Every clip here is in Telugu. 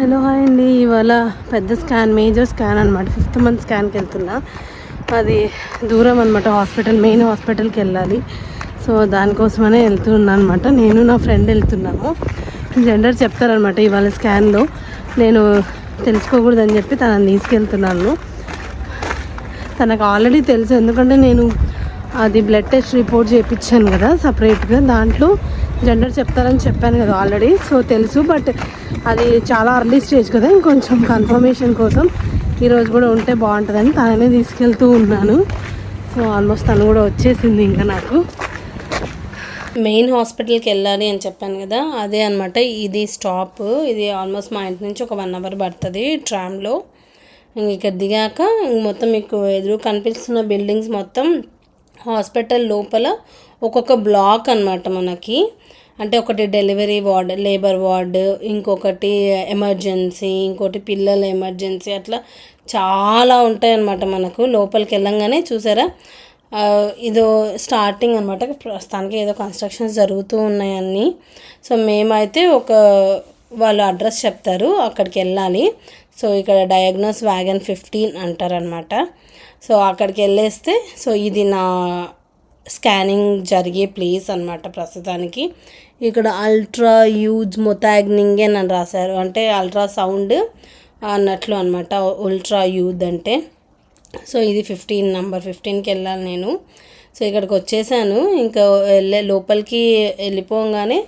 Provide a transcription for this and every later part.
హలో హాయ్ అండి. ఇవాళ పెద్ద స్కాన్ మేజర్ స్కాన్ అనమాట ఫిఫ్త్ మంత్ స్కాన్కి వెళ్తున్నా. అది దూరం అనమాట హాస్పిటల్ మెయిన్ హాస్పిటల్కి వెళ్ళాలి. సో దానికోసమనే వెళ్తున్నా అనమాట నేను నా ఫ్రెండ్ వెళ్తున్నాము. జెండర్ చెప్తారనమాట ఇవాళ స్కాన్లో. నేను తెలుసుకోకూడదని చెప్పి తనని తీసుకెళ్తున్నాను. తనకు ఆల్రెడీ తెలుసు. ఎందుకంటే నేను అది బ్లడ్ టెస్ట్ రిపోర్ట్ చేయించాను కదా సపరేట్గా దాంట్లో జెండర్ చెప్తారని చెప్పాను కదా ఆల్రెడీ సో తెలుసు బట్ అది చాలా అర్లీ స్టేజ్ కదా ఇంకొంచెం కన్ఫర్మేషన్ కోసం. ఈరోజు కూడా ఉంటే బాగుంటుందని తననే తీసుకెళ్తూ ఉన్నాను. సో ఆల్మోస్ట్ తను కూడా వచ్చేసింది ఇంకా నాకు. మెయిన్ హాస్పిటల్కి వెళ్ళాలి అని చెప్పాను కదా అదే అనమాట ఇది స్టాప్ ఇది ఆల్మోస్ట్ మా ఇంటి నుంచి ఒక వన్ అవర్ పడుతుంది ట్రామ్లో ఇక్కడ దిగాక మొత్తం మీకు ఎదురు కనిపిస్తున్న బిల్డింగ్స్ మొత్తం హాస్పిటల్ లోపల ఒక్కొక్క బ్లాక్ అనమాట మనకి. అంటే ఒకటి డెలివరీ వార్డ్ లేబర్ వార్డు ఇంకొకటి ఎమర్జెన్సీ ఇంకోటి పిల్లల ఎమర్జెన్సీ అట్లా చాలా ఉంటాయన్నమాట మనకు. లోపలికి వెళ్ళంగానే చూసారా? ఇదో స్టార్టింగ్ అనమాట ప్రస్తుతానికి ఏదో కన్స్ట్రక్షన్స్ జరుగుతూ ఉన్నాయన్నీ సో మేమైతే ఒక వాళ్ళు అడ్రస్ చెప్తారు అక్కడికి వెళ్ళాలి. సో ఇక్కడ డయాగ్నోస్ వ్యాగన్ ఫిఫ్టీన్ అంటారనమాట సో అక్కడికి వెళ్ళేస్తే సో ఇది నా స్కానింగ్ జరిగే ప్లేస్ అనమాట ప్రస్తుతానికి. ఇక్కడ అల్ట్రా యూజ్ మొతాగ్నింగ్ అని రాశారు. అంటే అల్ట్రా సౌండ్ అన్నట్లు అనమాట ఉల్ట్రా యూత్ అంటే. సో ఇది ఫిఫ్టీన్ నెంబర్ ఫిఫ్టీన్కి వెళ్ళాలి నేను. సో ఇక్కడికి వచ్చేసాను. ఇంకా వెళ్ళే లోపలికి వెళ్ళిపోగానే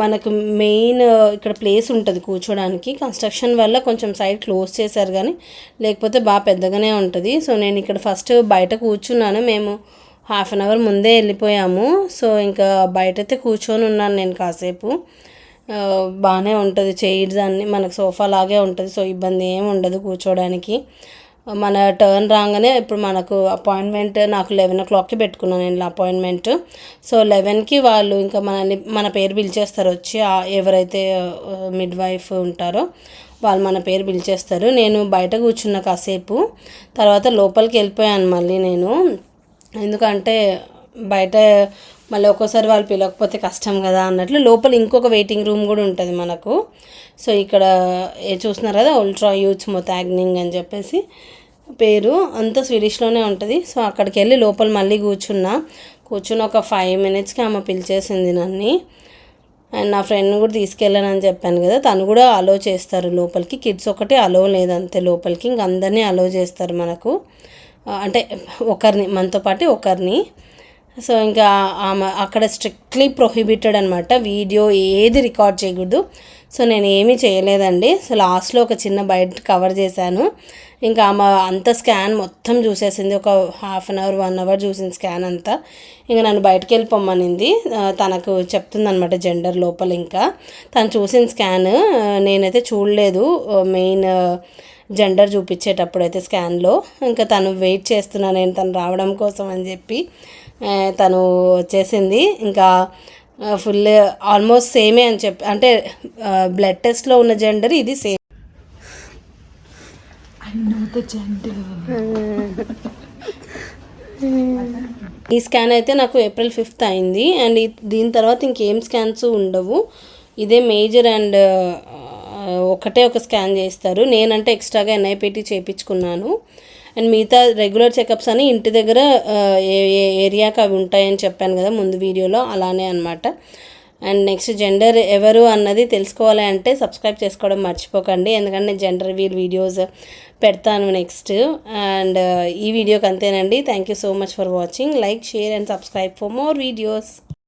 మనకు మెయిన్ uh, ఇక్కడ ప్లేస్ ఉంటుంది కూర్చోడానికి. కన్స్ట్రక్షన్ వల్ల కొంచెం సైడ్ క్లోజ్ చేశారు కానీ లేకపోతే బాగా పెద్దగానే ఉంటుంది. సో నేను ఇక్కడ ఫస్ట్ బయట కూర్చున్నాను. మేము హాఫ్ అన్ అవర్ ముందే వెళ్ళిపోయాము. సో ఇంకా బయట అయితే కూర్చొని ఉన్నాను నేను కాసేపు. Uh, బాగానే ఉంటుంది. చైర్స్ అన్నీ మనకు సోఫా లాగే ఉంటుంది. సో ఇబ్బంది ఏమి ఉండదు కూర్చోడానికి. మన టర్న్ రాగానే ఇప్పుడు మనకు అపాయింట్మెంట్ నాకు లెవెన్ ఓ క్లాక్కి పెట్టుకున్నాను నేను అపాయింట్మెంట్ సో లెవెన్కి వాళ్ళు ఇంకా మనని మన పేరు పిలిచేస్తారు వచ్చి ఎవరైతే మిడ్ వైఫ్ ఉంటారో వాళ్ళు మన పేరు పిలిచేస్తారు. నేను బయట కూర్చున్న కాసేపు తర్వాత లోపలికి వెళ్ళిపోయాను మళ్ళీ నేను. ఎందుకంటే బయట మళ్ళీ ఒక్కోసారి వాళ్ళు పిలవకపోతే కష్టం కదా అన్నట్లు లోపల ఇంకొక వెయిటింగ్ రూమ్ కూడా ఉంటుంది మనకు. సో ఇక్కడ చూస్తున్నారు కదా ఉల్ట్రా యూత్ మొతాగ్నింగ్ అని చెప్పేసి. పేరు అంతా స్వీడిష్లోనే ఉంటుంది. సో అక్కడికి వెళ్ళి లోపల మళ్ళీ కూర్చున్నా. కూర్చుని ఒక ఫైవ్ మినిట్స్కి ఆమె పిలిచేసింది నన్ను. అండ్ నా ఫ్రెండ్ని కూడా తీసుకెళ్ళానని చెప్పాను కదా తను కూడా అలో చేస్తారు లోపలికి. కిడ్స్ ఒకటి అలో లేదంతే లోపలికి. ఇంక అందరినీ అలో చేస్తారు మనకు. అంటే ఒకరిని మనతో పాటు ఒకరిని. సో ఇంకా ఆమె అక్కడ స్ట్రిక్ట్లీ ప్రొహిబిటెడ్ అనమాట వీడియో ఏది రికార్డ్ చేయకూడదు. సో నేను ఏమీ చేయలేదండి. సో లాస్ట్లో ఒక చిన్న బయట కవర్ చేశాను. ఇంకా ఆమె అంత స్కాన్ మొత్తం చూసేసింది. ఒక half an hour one hour చూసింది స్కాన్ అంతా. ఇంకా నన్ను బయటకు వెళ్ళిపోమ్మనింది తనకు చెప్తుందనమాట జెండర్ లోపల ఇంకా. తను చూసిన స్కాన్ నేనైతే చూడలేదు. మెయిన్ జెండర్ చూపించేటప్పుడు అయితే స్కాన్లో. ఇంకా తను వెయిట్ చేస్తున్నా నేను తను రావడం కోసం అని చెప్పి. తను వచ్చేసింది. ఇంకా ఫుల్ ఆల్మోస్ట్ సేమే అని చెప్పి అంటే బ్లడ్ టెస్ట్లో ఉన్న జెండర్ ఇది సేమ్. ఈ స్కాన్ అయితే నాకు ఏప్రిల్ ఫిఫ్త్ అయింది. అండ్ దీని తర్వాత ఇంకేం స్కాన్స్ ఉండవు. ఇదే మేజర్ అండ్ ఒకటే ఒక స్కాన్ చేస్తారు. నేనంటే ఎక్స్ట్రాగా ఎన్ఐపిటి చేయించుకున్నాను అండ్ మిగతా రెగ్యులర్ చెకప్స్ అని ఇంటి దగ్గర ఏ ఏ ఏరియాకి అవి ఉంటాయని చెప్పాను కదా ముందు వీడియోలో అలానే అనమాట అండ్ నెక్స్ట్ జెండర్ ఎవరు అన్నది తెలుసుకోవాలి అంటే సబ్స్క్రైబ్ చేసుకోవడం మర్చిపోకండి. ఎందుకంటే జెండర్ వీల్ వీడియోస్ పెడతాను నెక్స్ట్. అండ్ ఈ వీడియోకి అంతేనండి. Thank you so much for watching like share and subscribe for more videos